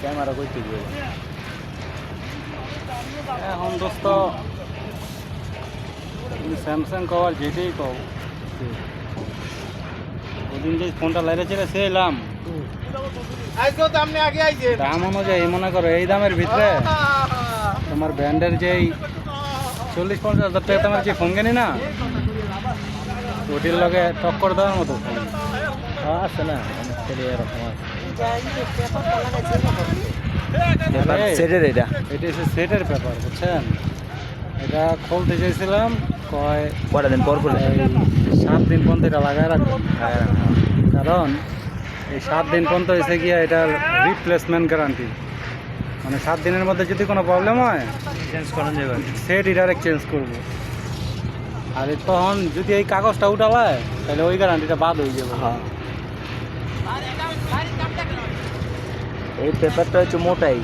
Camera করতে গিয়ে। এখন দোস্ত স্যামসাং কওয়ার যেটাই কও। ওদিন যে ফোনটা লাইরেছিল সে এলাম। দাম অনুযায়ী মনে করো এই দামের ভিতরে তোমার ব্র্যান্ডের যেই চল্লিশ পঞ্চাশ হাজার টাকা তোমার যে ফোন কেনি না ওটির লগে টক্কর দেওয়ার মতো ফোন আছে না। অনেক ছেলে এরকম আছে সেটের এটা। এটা হচ্ছে সেটের পেপার বুঝছেন? এটা খুলতে চাইছিলাম কয় কটা দিন পর সাত দিন পর্যন্ত এটা লাগায় রাখবেন কারণ এই সাত দিন পর্যন্ত এসে গিয়ে এটার রিপ্লেসমেন্ট গ্যারান্টি মানে সাত দিনের মধ্যে যদি কোনো প্রবলেম হয় চেঞ্জ যাবে। সেট ডাইরেক্ট চেঞ্জ করব। আর তখন যদি এই কাগজটা উঠালায় তাহলে ওই গ্যারান্টিটা বাদ হয়ে যাবে। হ্যাঁ। এই পেপারটা হচ্ছে মোটাই।